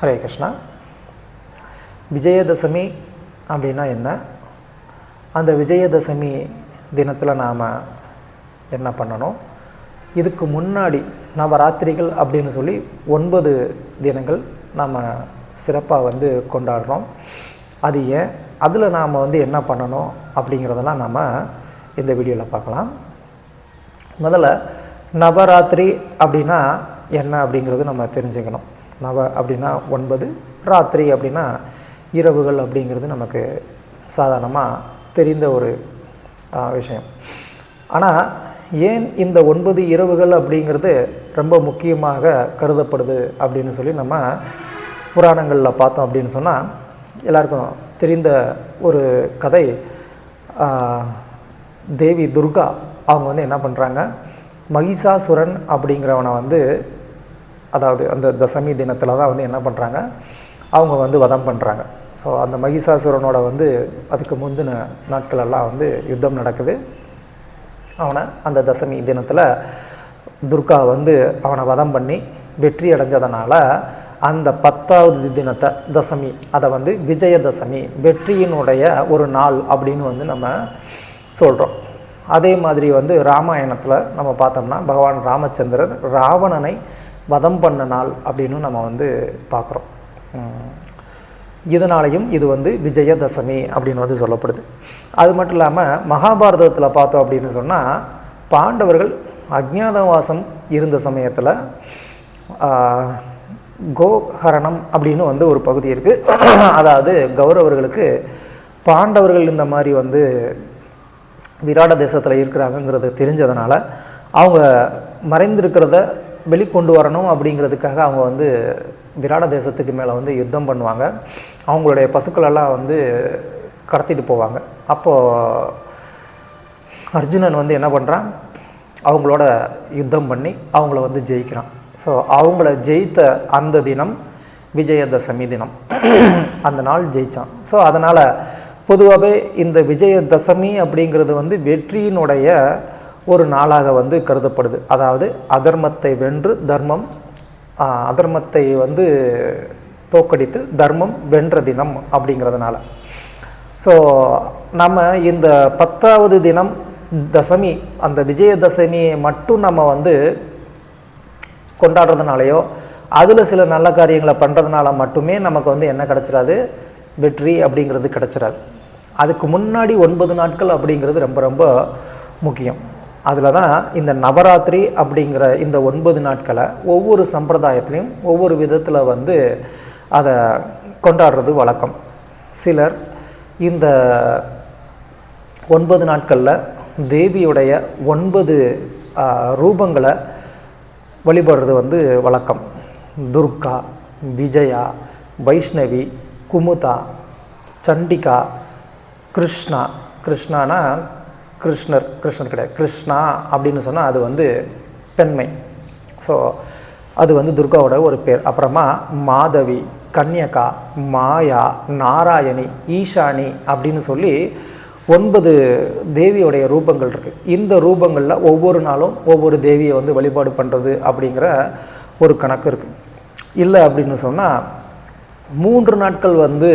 ஹரே கிருஷ்ணா. விஜயதசமி அப்படின்னா என்ன? அந்த விஜயதசமி தினத்தில் நாம் என்ன பண்ணணும்? இதுக்கு முன்னாடி நவராத்திரிகள் அப்படின்னு சொல்லி ஒன்பது தினங்கள் நாம் சிறப்பாக வந்து கொண்டாடுறோம். அது ஏன்? அதில் நாம் வந்து என்ன பண்ணணும் அப்படிங்கிறதெல்லாம் நாம் இந்த வீடியோவில் பார்க்கலாம். முதல்ல நவராத்திரி அப்படின்னா என்ன அப்படிங்கிறது நம்ம தெரிஞ்சுக்கணும். நவ அப்படின்னா ஒன்பது ராத்திரி அப்படின்னா இரவுகள் அப்படிங்கிறது நமக்கு சாதாரணமாக தெரிந்த ஒரு விஷயம். ஆனால் ஏன் இந்த ஒன்பது இரவுகள் அப்படிங்கிறது ரொம்ப முக்கியமாக கருதப்படுது அப்படின்னு சொல்லி நம்ம புராணங்களில் பார்த்தோம் அப்படின்னு சொன்னால் எல்லாருக்கும் தெரிந்த ஒரு கதை தேவி துர்கா. அவங்க வந்து என்ன பண்ணுறாங்க மகிஷாசுரன் அப்படிங்கிறவனை வந்து அதாவது அந்த தசமி தினத்தில் தான் வந்து என்ன பண்ணுறாங்க அவங்க வந்து வதம் பண்ணுறாங்க ஸோ அந்த மகிஷாசுரனோட வந்து அதுக்கு முந்தின நாட்களெல்லாம் வந்து யுத்தம் நடக்குது. அவனை அந்த தசமி தினத்தில் துர்கா வந்து அவனை வதம் பண்ணி வெற்றி அடைஞ்சதுனால அந்த பத்தாவது தினத்தை தசமி அதை வந்து விஜயதசமி வெற்றியினுடைய ஒரு நாள் அப்படின்னு வந்து நம்ம சொல்கிறோம் அதே மாதிரி வந்து ராமாயணத்தில் நம்ம பார்த்தோம்னா பகவான் ராமச்சந்திரர் ராவணனை வதம் பண்ண நாள் அப்படின்னு நம்ம வந்து பார்க்குறோம். இதனாலையும் இது வந்து விஜயதசமி அப்படின்னு வந்து சொல்லப்படுது. அது மட்டும் இல்லாமல் மகாபாரதத்தில் பார்த்தோம் அப்படின்னு சொன்னால் பாண்டவர்கள் அஜ்ஞாதவாசம் இருந்த சமயத்தில் கோஹரணம் அப்படின்னு வந்து ஒரு பகுதி இருக்குது அதாவது கௌரவர்களுக்கு பாண்டவர்கள் இந்த மாதிரி வந்து விராட தேசத்தில் இருக்கிறாங்கங்கிறது தெரிஞ்சதுனால அவங்க மறைந்திருக்கிறத வெளிக்கொண்டு வரணும் அப்படிங்கிறதுக்காக அவங்க வந்து விராட தேசத்துக்கு மேலே வந்து யுத்தம் பண்ணுவாங்க. அவங்களுடைய பசுக்களெல்லாம் வந்து கடத்திட்டு போவாங்க. அப்போது அர்ஜுனன் வந்து என்ன பண்ணுறான் அவங்களோட யுத்தம் பண்ணி அவங்கள வந்து ஜெயிக்கிறான். ஸோ அவங்கள ஜெயித்த அந்த தினம் விஜயதசமி தினம். அந்த நாள் ஜெயித்தான் ஸோ அதனால் பொதுவாகவே இந்த விஜயதசமி அப்படிங்கிறது வந்து வெற்றியினுடைய ஒரு நாளாக வந்து கருதப்படுது. அதாவது அதர்மத்தை வென்று தர்மம் அதர்மத்தை வந்து தோக்கடித்து தர்மம் வென்ற தினம் அப்படிங்கிறதுனால. ஸோ நம்ம இந்த பத்தாவது தினம் தசமி அந்த விஜயதசமியை மட்டும் நம்ம வந்து கொண்டாடுறதுனாலையோ அதில் சில நல்ல காரியங்களை பண்ணுறதுனால மட்டுமே நமக்கு வந்து என்ன கிடச்சிடாது வெற்றி அப்படிங்கிறது கிடச்சிடாது அதுக்கு முன்னாடி ஒன்பது நாட்கள் அப்படிங்கிறது ரொம்ப ரொம்ப முக்கியம். அதில் தான் இந்த நவராத்திரி அப்படிங்கிற இந்த ஒன்பது நாட்களை ஒவ்வொரு சம்பிரதாயத்துலேயும் ஒவ்வொரு விதத்தில் வந்து அதை கொண்டாடுறது வழக்கம். சிலர் இந்த ஒன்பது நாட்களில் தேவியுடைய ஒன்பது ரூபங்களை வழிபடுறது வந்து வழக்கம். துர்கா விஜயா வைஷ்ணவி குமுதா சண்டிகா கிருஷ்ணா. கிருஷ்ணானா கிருஷ்ணர் கிருஷ்ணர் கிடையாது. கிருஷ்ணா அப்படின்னு சொன்னால் அது வந்து பெண்மை. ஸோ அது வந்து துர்காவோட ஒரு பேர். அப்புறமா மாதவி கன்யகா மாயா நாராயணி ஈஷானி அப்படின்னு சொல்லி ஒன்பது தேவியோடைய ரூபங்கள் இருக்குது இந்த ரூபங்களில் ஒவ்வொரு நாளும் ஒவ்வொரு தேவியை வந்து வழிபாடு பண்ணுறது அப்படிங்கிற ஒரு கணக்கு இருக்குது இல்லை அப்படின்னு சொன்னால் மூன்று நாட்கள் வந்து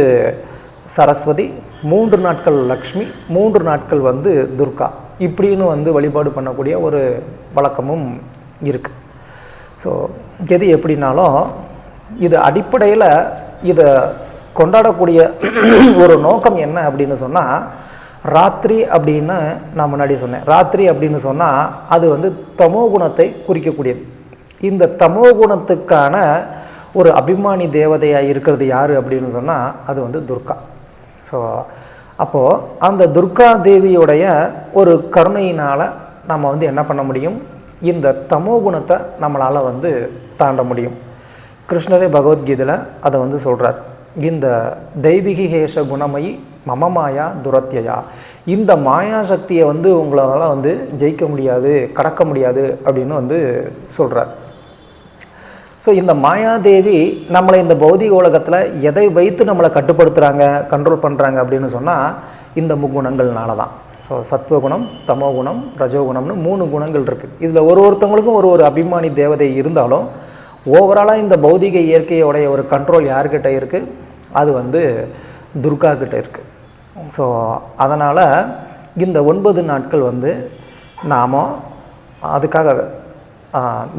சரஸ்வதி மூன்று நாட்கள் லக்ஷ்மி மூன்று நாட்கள் வந்து துர்கா. இப்படின்னு வந்து வழிபாடு பண்ணக்கூடிய ஒரு வழக்கமும் இருக்குது ஸோ எது எப்படின்னாலும் இது அடிப்படையில் இதை கொண்டாடக்கூடிய ஒரு நோக்கம் என்ன அப்படின்னு சொன்னால் ராத்திரி அப்படின்னு நான் முன்னாடி சொன்னேன். ராத்திரி அப்படின்னு சொன்னால் அது வந்து தமோ குணத்தை குறிக்கக்கூடியது. இந்த தமோ குணத்துக்கான ஒரு அபிமானி தேவதையாக இருக்கிறது யார் அப்படின்னு சொன்னால் அது வந்து துர்கா. ஸோ அப்போது அந்த துர்கா தேவியுடைய ஒரு கருணையினால் நம்ம வந்து என்ன பண்ண முடியும்? இந்த தமோ குணத்தை நம்மளால் வந்து தாண்ட முடியும். கிருஷ்ணரே பகவத்கீதையில் அதை வந்து சொல்கிறார் இந்த தெய்வீகி ஹேஷ குணமயி மம மாயா துரத்தியா இந்த மாயா சக்தியை வந்து உங்களால் வந்து ஜெயிக்க முடியாது கடக்க முடியாது அப்படின்னு வந்து சொல்கிறார் ஸோ இந்த மாயாதேவி நம்மளை இந்த பௌதிக உலகத்தில் எதை வைத்து நம்மளை கட்டுப்படுத்துகிறாங்க கண்ட்ரோல் பண்ணுறாங்க அப்படின்னு சொன்னால் இந்த முக்குணங்கள்னால தான். ஸோ சத்வகுணம் தமோகுணம் ரஜோகுணம்னு மூணு குணங்கள் இருக்குது இதில் ஒரு ஒருத்தவங்களுக்கும் ஒரு ஒரு அபிமானி தேவதை இருந்தாலும் ஓவராலாக இந்த பௌதிக இயற்கையோடைய ஒரு கண்ட்ரோல் யார்கிட்ட இருக்குது அது வந்து துர்கா கிட்ட இருக்குது ஸோ அதனால் இந்த ஒன்பது நாட்கள் வந்து நாம் அதுக்காக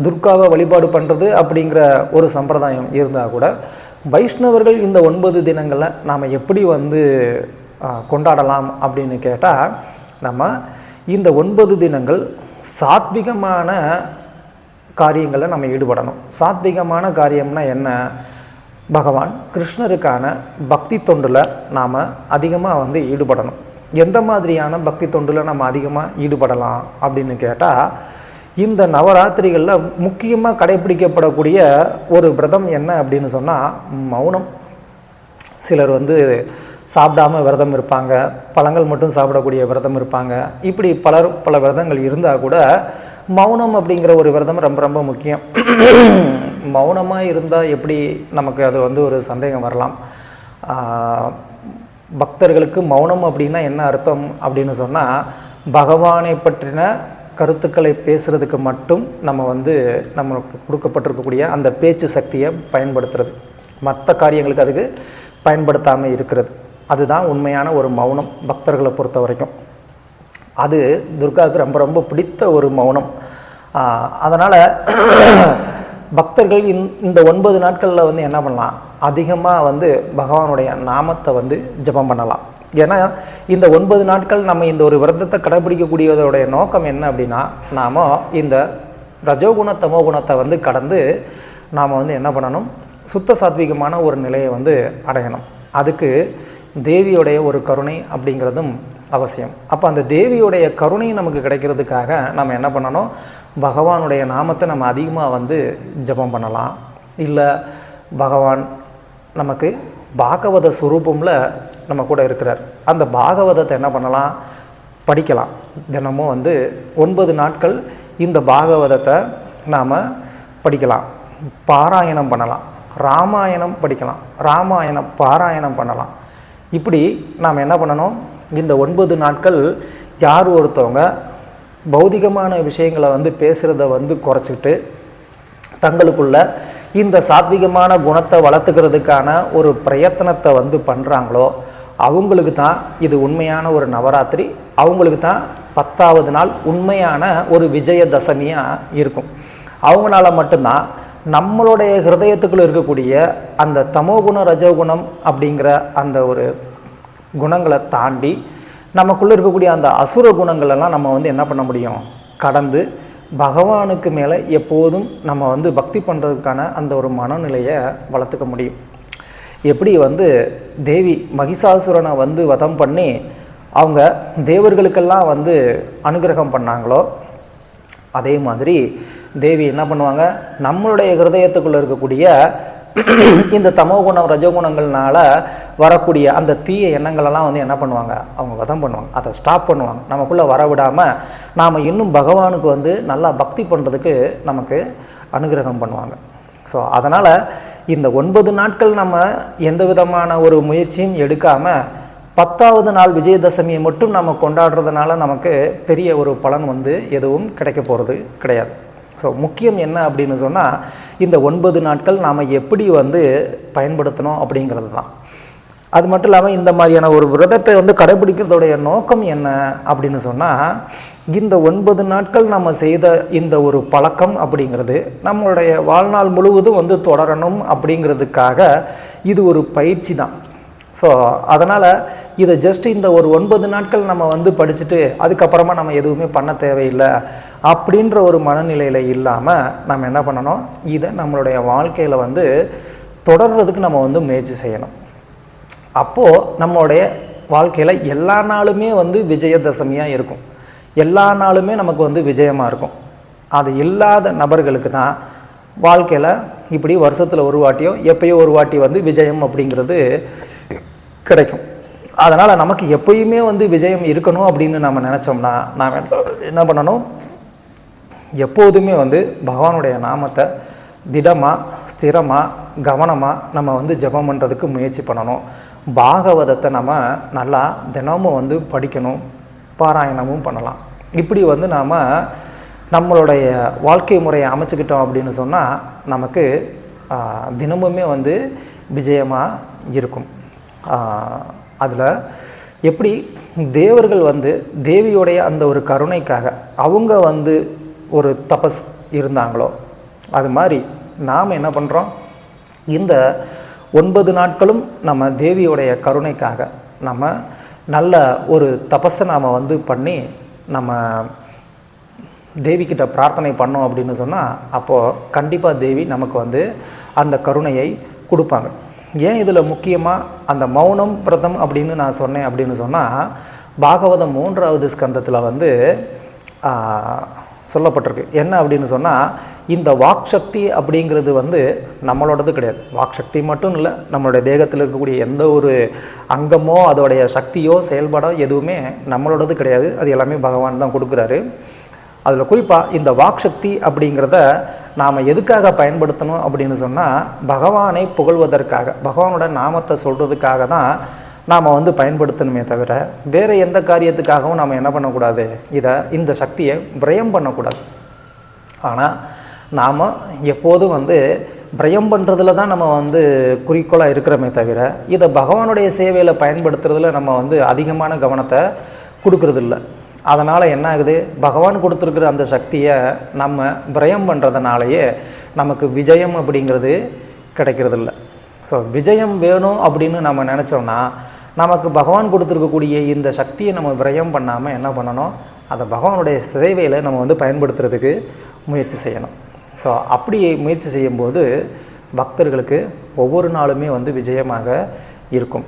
துர்காவை வழிபாடு பண்ணுறது அப்படிங்கிற ஒரு சம்பிரதாயம் இருந்தால் கூட வைஷ்ணவர்கள் இந்த ஒன்பது தினங்களில் நாம் எப்படி வந்து கொண்டாடலாம் அப்படின்னு கேட்டால் நம்ம இந்த ஒன்பது தினங்கள் சாத்விகமான காரியங்களை நம்ம ஈடுபடணும். சாத்விகமான காரியம்னா என்ன? பகவான் கிருஷ்ணருக்கான பக்தி தொண்டில் நாம் அதிகமாக வந்து ஈடுபடணும். எந்த மாதிரியான பக்தி தொண்டில் நம்ம அதிகமாக ஈடுபடலாம் அப்படின்னு கேட்டால் இந்த நவராத்திரிகளில் முக்கியமாக கடைபிடிக்கப்படக்கூடிய ஒரு விரதம் என்ன அப்படின்னு சொன்னால் மௌனம். சிலர் வந்து சாப்பிடாம விரதம் இருப்பாங்க. பழங்கள் மட்டும் சாப்பிடக்கூடிய விரதம் இருப்பாங்க. இப்படி பலர் பல விரதங்கள் இருந்தால் கூட மௌனம் அப்படிங்கிற ஒரு விரதம் ரொம்ப ரொம்ப முக்கியம். மௌனமாக இருந்தால் எப்படி நமக்கு அது வந்து ஒரு சந்தேகம் வரலாம். பக்தர்களுக்கு மௌனம் அப்படின்னா என்ன அர்த்தம் அப்படின்னு சொன்னால் பகவானை பற்றின கருத்துக்களை பேசுகிறதுக்கு மட்டும் நம்ம வந்து நம்மளுக்கு கொடுக்கப்பட்டிருக்கக்கூடிய அந்த பேச்சு சக்தியை பயன்படுத்துறது. மற்ற காரியங்களுக்கு அதுக்கு பயன்படுத்தாமல் இருக்கிறது. அதுதான் உண்மையான ஒரு மௌனம் பக்தர்களை பொறுத்த வரைக்கும். அது துர்காவுக்கு ரொம்ப ரொம்ப பிடித்த ஒரு மௌனம். அதனால் பக்தர்கள் இந் இந்த ஒன்பது நாட்களில் வந்து என்ன பண்ணலாம்? அதிகமாக வந்து பகவானுடைய நாமத்தை வந்து ஜெபம் பண்ணலாம். ஏன்னா இந்த ஒன்பது நாட்கள் நம்ம இந்த ஒரு விரதத்தை கடைபிடிக்கக்கூடியதோடைய நோக்கம் என்ன அப்படின்னா நாம் இந்த ரஜோகுண தமோ குணத்தை வந்து கடந்து நாம் வந்து என்ன பண்ணணும்? சுத்த சாத்விகமான ஒரு நிலையை வந்து அடையணும். அதுக்கு தேவியுடைய ஒரு கருணை அப்படிங்கிறதும் அவசியம். அப்போ அந்த தேவியுடைய கருணை நமக்கு கிடைக்கிறதுக்காக நம்ம என்ன பண்ணணும்? பகவானுடைய நாமத்தை நம்ம அதிகமாக வந்து ஜெபம் பண்ணலாம். இல்லை பகவான் நமக்கு பாகவத சுரூபமில் நம்ம கூட இருக்கிறார். அந்த பாகவதத்தை என்ன பண்ணலாம்? படிக்கலாம். தினமும் வந்து ஒன்பது நாட்கள் இந்த பாகவதத்தை நாம் படிக்கலாம். பாராயணம் பண்ணலாம். ராமாயணம் படிக்கலாம். ராமாயணம் பாராயணம் பண்ணலாம். இப்படி நாம் என்ன பண்ணணும்? இந்த ஒன்பது நாட்கள் யார் ஒருத்தவங்க பௌதிகமான விஷயங்களை வந்து பேசுகிறத வந்து குறைச்சிக்கிட்டு தங்களுக்குள்ள இந்த சாத்விகமான குணத்தை வளர்த்துக்கிறதுக்கான ஒரு பிரயத்தனத்தை வந்து பண்ணுறாங்களோ அவங்களுக்கு தான் இது உண்மையான ஒரு நவராத்திரி. அவங்களுக்கு தான் பத்தாவது நாள் உண்மையான ஒரு விஜயதசமியாக இருக்கும். அவங்களால மட்டும்தான் நம்மளுடைய ஹிருதயத்துக்குள்ள இருக்கக்கூடிய அந்த தமோகுண ரஜோகுணம் அப்படிங்கிற அந்த ஒரு குணங்களை தாண்டி நமக்குள்ளே இருக்கக்கூடிய அந்த அசுர குணங்களெல்லாம் நம்ம வந்து என்ன பண்ண முடியும்? கடந்து பகவானுக்கு மேலே எப்போதும் நம்ம வந்து பக்தி பண்ணுறதுக்கான அந்த ஒரு மனநிலையை வளர்த்துக்க முடியும். எப்படி வந்து தேவி மகிஷாசுரனை வந்து வதம் பண்ணி அவங்க தேவர்களுக்கெல்லாம் வந்து அனுகிரகம் பண்ணாங்களோ அதே மாதிரி தேவி என்ன பண்ணுவாங்க நம்மளுடைய ஹிருதயத்துக்குள்ளே இருக்கக்கூடிய இந்த தமோகுணம் ரஜோகுணங்கள்னால வரக்கூடிய அந்த தீய எண்ணங்களெல்லாம் வந்து என்ன பண்ணுவாங்க அவங்க வதம் பண்ணுவாங்க அதை ஸ்டாப் பண்ணுவாங்க. நமக்குள்ளே வர விடாமல் நாம் இன்னும் பகவானுக்கு வந்து நல்லா பக்தி பண்ணுறதுக்கு நமக்கு அனுகிரகம் பண்ணுவாங்க. ஸோ அதனால் இந்த ஒன்பது நாட்கள் நம்ம எந்த விதமான ஒரு முயற்சியும் எடுக்காமல் பத்தாவது நாள் விஜயதசமியை மட்டும் நம்ம கொண்டாடுறதுனால நமக்கு பெரிய ஒரு பலன் வந்து எதுவும் கிடைக்க போகிறது கிடையாது. ஸோ முக்கியம் என்ன அப்படின்னு சொன்னால் இந்த ஒன்பது நாட்கள் நாம் எப்படி வந்து பயன்படுத்தணும் அப்படிங்கிறது தான். அது மட்டும் இல்லாமல் இந்த மாதிரியான ஒரு விரதத்தை வந்து கடைபிடிக்கிறதோடைய நோக்கம் என்ன அப்படின்னு சொன்னால் இந்த ஒன்பது நாட்கள் நம்ம செய்த இந்த ஒரு பழக்கம் அப்படிங்கிறது நம்மளுடைய வாழ்நாள் முழுவதும் வந்து தொடரணும் அப்படிங்கிறதுக்காக இது ஒரு பயிற்சி தான். ஸோ அதனால் இதை ஜஸ்ட் இந்த ஒரு ஒன்பது நாட்கள் நம்ம வந்து படிச்சுட்டு அதுக்கப்புறமா நம்ம எதுவுமே பண்ண தேவையில்லை அப்படின்ற ஒரு மனநிலையில் இல்லாமல் நம்ம என்ன பண்ணணும்? இதை நம்மளுடைய வாழ்க்கையில் வந்து தொடர்றதுக்கு நம்ம வந்து முயற்சி செய்யணும். அப்போது நம்மளுடைய வாழ்க்கையில் எல்லா நாளுமே வந்து விஜயதசமியாக இருக்கும். எல்லா நாளுமே நமக்கு வந்து விஜயமாக இருக்கும். அது இல்லாத நபர்களுக்கு தான் வாழ்க்கையில் இப்படி வருஷத்தில் ஒரு வாட்டியோ எப்பயோ ஒரு வாட்டி வந்து விஜயம் அப்படிங்கிறது கிடைக்கும். அதனால் நமக்கு எப்பயுமே வந்து விஜயம் இருக்கணும் அப்படின்னு நம்ம நினச்சோம்னா நாம் என்ன பண்ணணும்? எப்போதுமே வந்து பகவானுடைய நாமத்தை திடமாக ஸ்திரமாக கவனமாக நம்ம வந்து ஜெபம் பண்ணுறதுக்கு முயற்சி பண்ணணும். பாகவதத்தை நம்ம நல்லா தினமும் வந்து படிக்கணும் பாராயணமும் பண்ணலாம். இப்படி வந்து நாம் நம்மளுடைய வாழ்க்கை முறையை அமைச்சுக்கிட்டோம் அப்படின்னு சொன்னால் நமக்கு தினமுமே வந்து விஜயமாக இருக்கும். அதில் எப்படி தேவர்கள் வந்து தேவியோடைய அந்த ஒரு கருணைக்காக அவங்க வந்து ஒரு தபஸ் இருந்தாங்களோ அது மாதிரி நாம் என்ன பண்ணுறோம் இந்த ஒன்பது நாட்களும் நம்ம தேவியோடைய கருணைக்காக நம்ம நல்ல ஒரு தபஸை நாம் வந்து பண்ணி நம்ம தேவிக்கிட்ட பிரார்த்தனை பண்ணோம் அப்படின்னு சொன்னால் அப்போது கண்டிப்பாக தேவி நமக்கு வந்து அந்த கருணையை கொடுப்பாங்க. ஏன் இதில் முக்கியமாக அந்த மௌனம் பிரதம் அப்படின்னு நான் சொன்னேன் அப்படின்னு சொன்னால் பாகவதம் மூன்றாவது ஸ்கந்தத்தில் வந்து சொல்லப்பட்டிருக்கு. என்ன அப்படின்னு சொன்னால் இந்த வாக்சக்தி அப்படிங்கிறது வந்து நம்மளோடது கிடையாது. வாக்சக்தி மட்டும் இல்லை நம்மளுடைய தேகத்தில் இருக்கக்கூடிய எந்த ஒரு அங்கமோ அதோடைய சக்தியோ செயல்பாடோ எதுவுமே நம்மளோடது கிடையாது. அது எல்லாமே பகவான் தான் கொடுக்குறாரு. அதில் குறிப்பாக இந்த வாக்சக்தி அப்படிங்கிறத நாம் எதுக்காக பயன்படுத்தணும் அப்படின்னு சொன்னால் பகவானை புகழ்வதற்காக பகவானோட நாமத்தை சொல்கிறதுக்காக தான் நாம் வந்து பயன்படுத்தணுமே தவிர வேறு எந்த காரியத்துக்காகவும் நாம் என்ன பண்ணக்கூடாது? இதை இந்த சக்தியை விரயம் பண்ணக்கூடாது. ஆனால் நாம் எப்போதும் வந்து பிரயம் பண்ணுறதுல தான் நம்ம வந்து குறிக்கோளாக இருக்கிறோமே தவிர இதை பகவானுடைய சேவையில் பயன்படுத்துறதுல நம்ம வந்து அதிகமான கவனத்தை கொடுக்கறதில்ல. அதனால் என்ன ஆகுது? பகவான் கொடுத்துருக்குற அந்த சக்தியை நம்ம பிரயம் பண்ணுறதுனாலேயே நமக்கு விஜயம் அப்படிங்கிறது கிடைக்கிறதில்ல. ஸோ விஜயம் வேணும் அப்படின்னு நம்ம நினச்சோம்னா நமக்கு பகவான் கொடுத்துருக்கக்கூடிய இந்த சக்தியை நம்ம விரயம் பண்ணாமல் என்ன பண்ணணும்? அதை பகவானுடைய சேவையில் நம்ம வந்து பயன்படுத்துறதுக்கு முயற்சி செய்யணும். ஸோ அப்படி முயற்சி செய்யும்போது பக்தர்களுக்கு ஒவ்வொரு நாளுமே வந்து விஜயமாக இருக்கும்.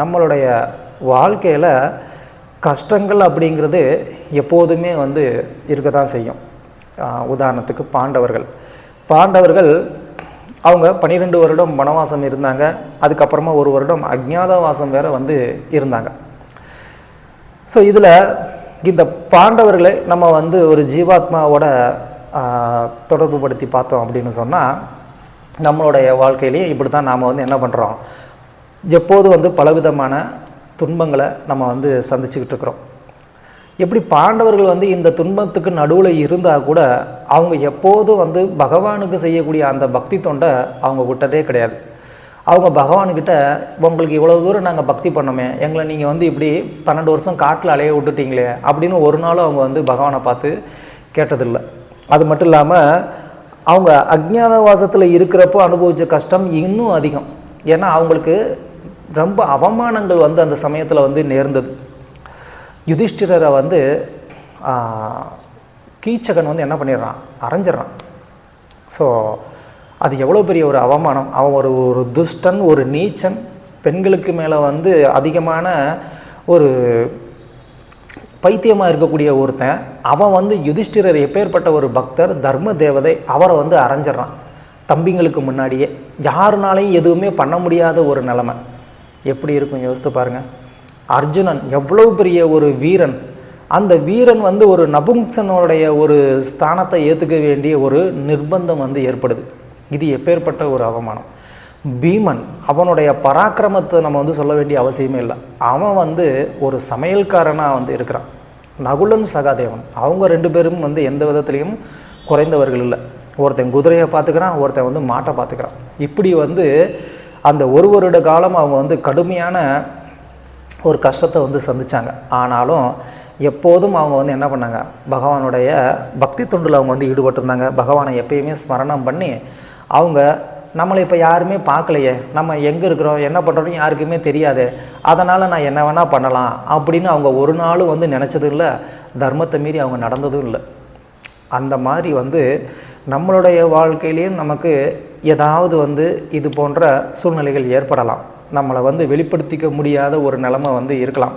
நம்மளுடைய வாழ்க்கையில் கஷ்டங்கள் அப்படிங்கிறது எப்போதுமே வந்து இருக்க தான் செய்யும் உதாரணத்துக்கு பாண்டவர்கள். பாண்டவர்கள் அவங்க பன்னிரெண்டு வருடம் வனவாசம் இருந்தாங்க. அதுக்கப்புறமா ஒரு வருடம் அஜ்ஞாதவாசம் வேற வந்து இருந்தாங்க. ஸோ இதில் இந்த பாண்டவர்களை நம்ம வந்து ஒரு ஜீவாத்மாவோட தொடர்பு படுத்தி பார்த்தோம் அப்படின்னு சொன்னால் நம்மளுடைய வாழ்க்கையிலேயே இப்படி தான் நாம் வந்து என்ன பண்ணுறோம் எப்போது வந்து பலவிதமான துன்பங்களை நம்ம வந்து சந்திச்சுக்கிட்டு இருக்கிறோம். எப்படி பாண்டவர்கள் வந்து இந்த துன்பத்துக்கு நடுவில் இருந்தால் கூட அவங்க எப்போதும் வந்து பகவானுக்கு செய்யக்கூடிய அந்த பக்தி தொண்டை அவங்க விட்டதே கிடையாது. அவங்க பகவானுக்கிட்ட உங்களுக்கு இவ்வளோ தூரம் நாங்கள் பக்தி பண்ணோமே எங்களை நீங்கள் வந்து இப்படி பன்னெண்டு வருஷம் காட்டில் அலைய விட்டுட்டீங்களே அப்படின்னு ஒரு நாளும் அவங்க வந்து பகவானை பார்த்து கேட்டதில்லை. அது மட்டும் இல்லாமல் அவங்க அஜ்ஞாதவாசத்தில் இருக்கிறப்போ அனுபவித்த கஷ்டம் இன்னும் அதிகம். ஏன்னா அவங்களுக்கு ரொம்ப அவமானங்கள் வந்து அந்த சமயத்தில் வந்து நேர்ந்தது. யுதிஷ்டிரரை வந்து கீச்சகன் வந்து என்ன பண்ணிடுறான்? அரைஞ்சிடறான். ஸோ அது எவ்வளோ பெரிய ஒரு அவமானம். அவன் ஒரு ஒரு துஷ்டன் ஒரு நீச்சன். பெண்களுக்கு மேலே வந்து அதிகமான ஒரு பைத்தியமாக இருக்கக்கூடிய ஒருத்தன். அவன் வந்து யுதிஷ்டிரர் எப்பேற்பட்ட ஒரு பக்தர் தர்ம தேவதை அவரை வந்து அரைஞ்சிட்றான். தம்பிங்களுக்கு முன்னாடியே. யாருனாலையும் எதுவுமே பண்ண முடியாத ஒரு நிலமை. எப்படி இருக்கும்? யோசித்து பாருங்கள் அர்ஜுனன் எவ்வளவு பெரிய ஒரு வீரன். அந்த வீரன் வந்து ஒரு நபுங்சனுடைய ஒரு ஸ்தானத்தை ஏற்றுக்க வேண்டிய ஒரு நிர்பந்தம் வந்து ஏற்படுது. இது எப்பேற்பட்ட ஒரு அவமானம். பீமன் அவனுடைய பராக்கிரமத்தை நம்ம வந்து சொல்ல வேண்டிய அவசியமே இல்லை. அவன் வந்து ஒரு சமையல்காரனாக வந்து இருக்கிறான். நகுலன் சகாதேவன். அவங்க ரெண்டு பேரும் வந்து எந்த விதத்துலேயும் குறைந்தவர்கள் இல்லை. ஒருத்தன் குதிரையை பார்த்துக்கிறான் ஒருத்தன் வந்து மாட்டை பார்த்துக்கிறான். இப்படி வந்து அந்த ஒரு வருட காலம் அவங்க வந்து கடுமையான ஒரு கஷ்டத்தை வந்து சந்தித்தாங்க ஆனாலும் எப்போதும் அவங்க வந்து என்ன பண்ணாங்க? பகவானுடைய பக்தி தொண்டில் அவங்க வந்து ஈடுபட்டிருந்தாங்க. பகவானை எப்பயுமே ஸ்மரணம் பண்ணி அவங்க நம்மளை இப்போ யாருமே பார்க்கலையே. நம்ம எங்கே இருக்கிறோம்? என்ன பண்ணுறோம் யாருக்குமே தெரியாது. அதனால் நான் என்ன வேணால் பண்ணலாம் அப்படின்னு அவங்க ஒரு நாளும் வந்து நினச்சதும் இல்லை. தர்மத்தை மீறி அவங்க நடந்ததும் இல்லை. அந்த மாதிரி வந்து நம்மளுடைய வாழ்க்கையிலையும் நமக்கு ஏதாவது வந்து இது போன்ற சூழ்நிலைகள் ஏற்படலாம். நம்மளை வந்து வெளிப்படுத்திக்க முடியாத ஒரு நிலமை வந்து இருக்கலாம்.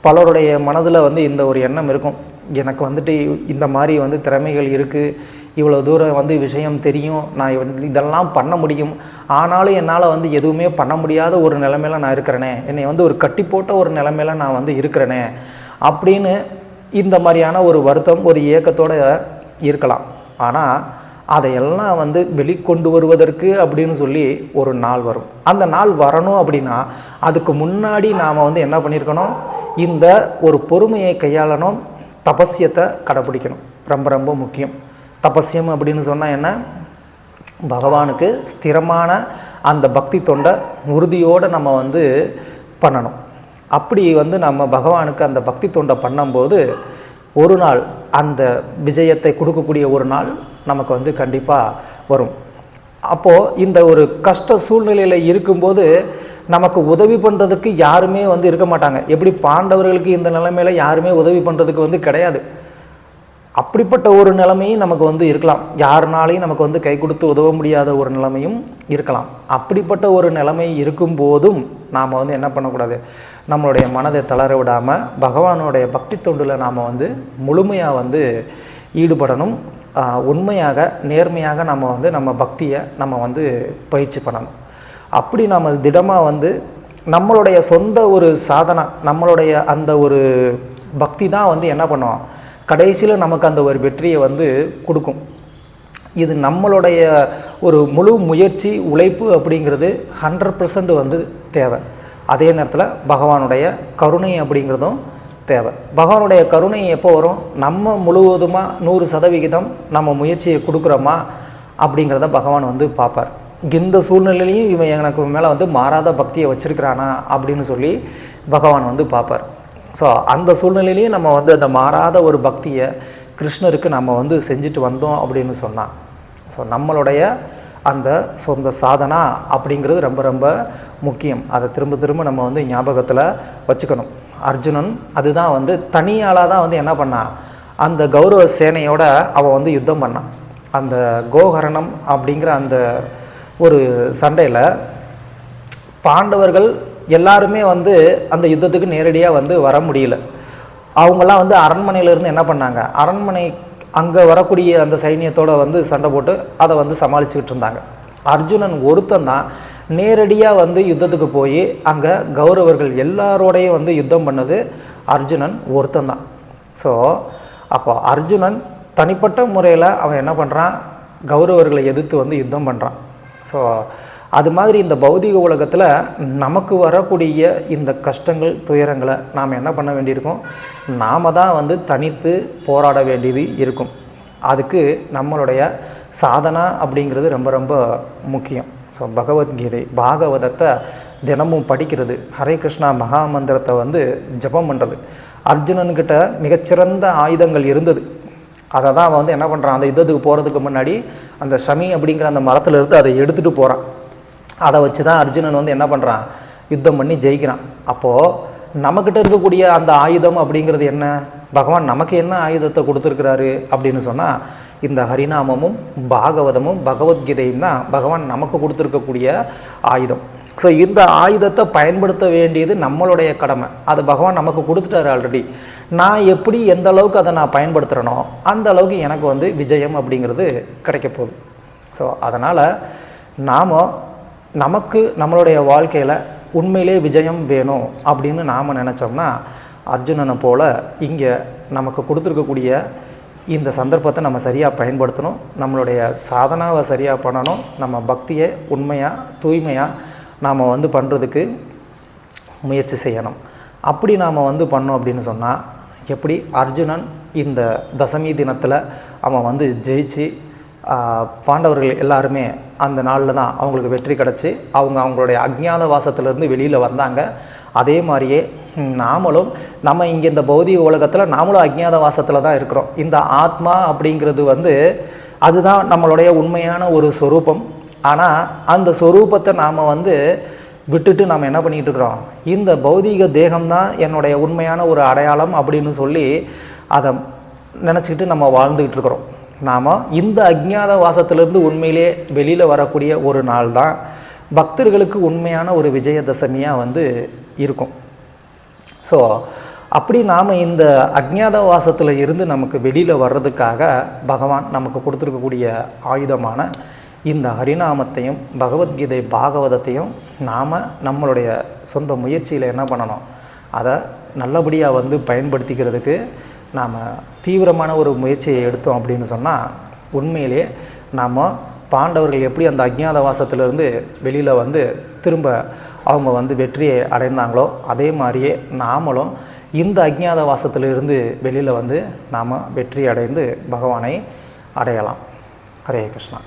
பலருடைய மனதில் வந்து இந்த ஒரு எண்ணம் இருக்கும். எனக்கு வந்துட்டு இந்த மாதிரி வந்து திறமைகள் இருக்குது இவ்வளோ தூரம் வந்து விஷயம் தெரியும். நான் இதெல்லாம் பண்ண முடியும். ஆனாலும் என்னால் வந்து எதுவுமே பண்ண முடியாத ஒரு நிலமையில நான் இருக்கிறேனே. என்னை வந்து ஒரு கட்டி போட்ட ஒரு நிலமையில நான் வந்து இருக்கிறேனே. அப்படின்னு இந்த மாதிரியான ஒரு வருத்தம் ஒரு இயக்கத்தோடு இருக்கலாம். ஆனால் அதையெல்லாம் வந்து வெளிக்கொண்டு வருவதற்கு அப்படின்னு சொல்லி ஒரு நாள் வரும். அந்த நாள் வரணும் அப்படின்னா அதுக்கு முன்னாடி நாம் வந்து என்ன பண்ணியிருக்கணும் இந்த ஒரு பொறுமையை கையாளணும். தபஸ்யத்தை கடைப்பிடிக்கணும் ரொம்ப ரொம்ப முக்கியம். தபஸ்யம் அப்படின்னு சொன்னால் என்ன? பகவானுக்கு ஸ்திரமான அந்த பக்தி தொண்டை உறுதியோடு நம்ம வந்து பண்ணணும். அப்படி வந்து நம்ம பகவானுக்கு அந்த பக்தி தொண்டை பண்ணும்போது ஒரு நாள் அந்த விஜயத்தை கொடுக்கக்கூடிய ஒரு நாள் நமக்கு வந்து கண்டிப்பாக வரும். அப்போது இந்த ஒரு கஷ்ட சூழ்நிலையில் இருக்கும்போது நமக்கு உதவி பண்ணுறதுக்கு யாருமே வந்து இருக்க மாட்டாங்க. எப்படி பாண்டவர்களுக்கு இந்த நிலைமையில் யாருமே உதவி பண்ணுறதுக்கு வந்து கிடையாது. அப்படிப்பட்ட ஒரு நிலைமையும் நமக்கு வந்து இருக்கலாம். யாருனாலையும் நமக்கு வந்து கை கொடுத்து உதவ முடியாத ஒரு நிலைமையும் இருக்கலாம். அப்படிப்பட்ட ஒரு நிலைமை இருக்கும்போதும் நாம் வந்து என்ன பண்ணக்கூடாது? நம்மளுடைய மனதை தளர விடாமல் பகவானுடைய பக்தி தொண்டில் நாம் வந்து முழுமையாக வந்து ஈடுபடணும். உண்மையாக நேர்மையாக நம்ம வந்து நம்ம பக்தியை நம்ம வந்து பயிற்சி பண்ணணும். அப்படி நம்ம திடமாக வந்து நம்மளுடைய சொந்த ஒரு சாதனா நம்மளுடைய அந்த ஒரு பக்தி தான் வந்து என்ன பண்ணுவோம் கடைசியில் நமக்கு அந்த ஒரு வெற்றியை வந்து கொடுக்கும். இது நம்மளுடைய ஒரு முழு முயற்சி உழைப்பு அப்படிங்கிறது ஹண்ட்ரட் பர்சன்ட் வந்து தேவை. அதே நேரத்தில் பகவானுடைய கருணை அப்படிங்கிறதும் தேவை. பகவானுடைய கருணை எப்போ வரும்? நம்ம முழுவதுமாக நூறு சதவிகிதம் நம்ம முயற்சியை கொடுக்குறோமா? அப்படிங்கிறத பகவான் வந்து பார்ப்பார். இந்த சூழ்நிலையிலையும் இவன் எனக்கு மேலே வந்து மாறாத பக்தியை வச்சுருக்கிறானா அப்படின்னு சொல்லி பகவான் வந்து பார்ப்பார். ஸோ அந்த சூழ்நிலையிலையும் நம்ம வந்து அந்த மாறாத ஒரு பக்தியை கிருஷ்ணருக்கு நம்ம வந்து செஞ்சுட்டு வந்தோம் அப்படின்னு சொன்னான் ஸோ நம்மளுடைய அந்த சொந்த சாதனா அப்படிங்கிறது ரொம்ப ரொம்ப முக்கியம். அதை திரும்ப திரும்ப நம்ம வந்து ஞாபகத்தில் வச்சுக்கணும். அர்ஜுனன் அதுதான் வந்து தனியாளாக தான் வந்து என்ன பண்ணான் அந்த கௌரவ சேனையோட அவன் வந்து யுத்தம் பண்ணான் அந்த கோகரணம் அப்படிங்கிற அந்த ஒரு சண்டையில் பாண்டவர்கள் எல்லாருமே வந்து அந்த யுத்தத்துக்கு நேரடியாக வந்து வர முடியல. அவங்கெல்லாம் வந்து அரண்மனையில இருந்து என்ன பண்ணாங்க அரண்மனை அங்கே வரக்கூடிய அந்த சைனியத்தோட வந்து சண்டை போட்டு அதை வந்து சமாளிச்சுக்கிட்டு இருந்தாங்க. அர்ஜுனன் ஒருத்தன் தான் நேரடியாக வந்து யுத்தத்துக்கு போய் அங்கே கௌரவர்கள் எல்லாரோடையும் வந்து யுத்தம் பண்ணது அர்ஜுனன் ஒருத்தன் தான் ஸோ அப்போ அர்ஜுனன் தனிப்பட்ட முறையில் அவன் என்ன பண்ணுறான் கௌரவர்களை எதிர்த்து வந்து யுத்தம் பண்ணுறான் ஸோ அது மாதிரி இந்த பௌதிக உலகத்தில் நமக்கு வரக்கூடிய இந்த கஷ்டங்கள் துயரங்களை நாம் என்ன பண்ண வேண்டியிருக்கோம்? நாம தான் வந்து தனித்து போராட வேண்டியது இருக்கும். அதுக்கு நம்மளுடைய சாதனா அப்படிங்கிறது ரொம்ப ரொம்ப முக்கியம். ஸோ பகவத்கீதை பாகவதத்தை தினமும் படிக்கிறது. ஹரே கிருஷ்ணா மகாமந்திரத்தை வந்து ஜெபம் பண்ணுறது அர்ஜுனன்கிட்ட மிகச்சிறந்த ஆயுதங்கள் இருந்தது. அதை தான் அவன் வந்து என்ன பண்ணுறான் அந்த யுத்தத்துக்கு போகிறதுக்கு முன்னாடி அந்த ஷமி அப்படிங்கிற அந்த மரத்தில் இருந்து அதை எடுத்துகிட்டு போகிறான் அதை வச்சு தான் அர்ஜுனன் வந்து என்ன பண்ணுறான் யுத்தம் பண்ணி ஜெயிக்கிறான். அப்போது நம்மக்கிட்ட இருக்கக்கூடிய அந்த ஆயுதம் அப்படிங்கிறது என்ன? பகவான் நமக்கு என்ன ஆயுதத்தை கொடுத்துருக்கிறாரு அப்படின்னு சொன்னால் இந்த ஹரிநாமமும் பாகவதமும் பகவத்கீதையும் தான் பகவான் நமக்கு கொடுத்துருக்கக்கூடிய ஆயுதம். ஸோ இந்த ஆயுதத்தை பயன்படுத்த வேண்டியது நம்மளுடைய கடமை. அது பகவான் நமக்கு கொடுத்துட்டாரு ஆல்ரெடி நான் எப்படி எந்த அளவுக்கு அதை நான் பயன்படுத்துகிறேனோ அந்த அளவுக்கு எனக்கு வந்து விஜயம் அப்படிங்கிறது கிடைக்க போகுது. ஸோ அதனால் நாம் நமக்கு நம்மளுடைய வாழ்க்கையில் உண்மையிலே விஜயம் வேணும் அப்படின்னு நாம் நினச்சோம்னா அர்ஜுனனை போல் இங்கே நமக்கு கொடுத்துருக்கக்கூடிய இந்த சந்தர்ப்பத்தை நம்ம சரியாக பயன்படுத்தணும். நம்மளுடைய சாதனாவை சரியாக பண்ணணும். நம்ம பக்தியை உண்மையாக தூய்மையாக நாம் வந்து பண்ணுறதுக்கு முயற்சி செய்யணும். அப்படி நாம் வந்து பண்ணோம் அப்படின்னு சொன்னால் எப்படி அர்ஜுனன் இந்த தசமி தினத்தில் அவன் வந்து ஜெயிச்சு பாண்டவர்கள் எல்லாருமே அந்த நாளில் தான் அவங்களுக்கு வெற்றி கிடச்சி அவங்க அவங்களுடைய அஜ்ஞாத வாசத்திலேருந்து வெளியில் வந்தாங்க. அதே மாதிரியே நாமளும் நம்ம இங்கே இந்த பௌதிக உலகத்தில் நாமளும் அஜ்ஞாத வாசத்தில் தான் இருக்கிறோம். இந்த ஆத்மா அப்படிங்கிறது வந்து அதுதான் நம்மளுடைய உண்மையான ஒரு சொரூபம். ஆனால் அந்த சொரூபத்தை நாம் வந்து விட்டுட்டு நாம் என்ன பண்ணிகிட்டு இருக்கிறோம்? இந்த பௌதீக தேகம்தான் என்னுடைய உண்மையான ஒரு அடையாளம் அப்படின்னு சொல்லி அதை நினச்சிக்கிட்டு நம்ம வாழ்ந்துக்கிட்டு இருக்கிறோம். நாம் இந்த அஜ்ஞாத வாசத்திலிருந்து உண்மையிலே வெளியில் வரக்கூடிய ஒரு நாள் தான் பக்தர்களுக்கு உண்மையான ஒரு விஜயதசமியாக வந்து இருக்கும். ஸோ அப்படி நாம் இந்த அஜ்ஞாத வாசத்தில் இருந்து நமக்கு வெளியில் வர்றதுக்காக பகவான் நமக்கு கொடுத்துருக்கக்கூடிய ஆயுதமான இந்த ஹரிநாமத்தையும் பகவத்கீதை பாகவதத்தையும் நாம் நம்மளுடைய சொந்த முயற்சியில் என்ன பண்ணணும்? அதை நல்லபடியாக வந்து பயன்படுத்திக்கிறதுக்கு நாம் தீவிரமான ஒரு முயற்சியை எடுத்தோம் அப்படின்னு சொன்னால் உண்மையிலே நாம் பாண்டவர்கள் எப்படி அந்த அஜ்ஞாத வாசத்திலிருந்து வெளியில் வந்து திரும்ப அவங்க வந்து வெற்றியை அடைந்தாங்களோ அதே மாதிரியே நாமளும் இந்த அஜ்ஞாத வாசத்திலிருந்து வெளியில் வந்து நாம் வெற்றி அடைந்து பகவானை அடையலாம். ஹரே கிருஷ்ணா.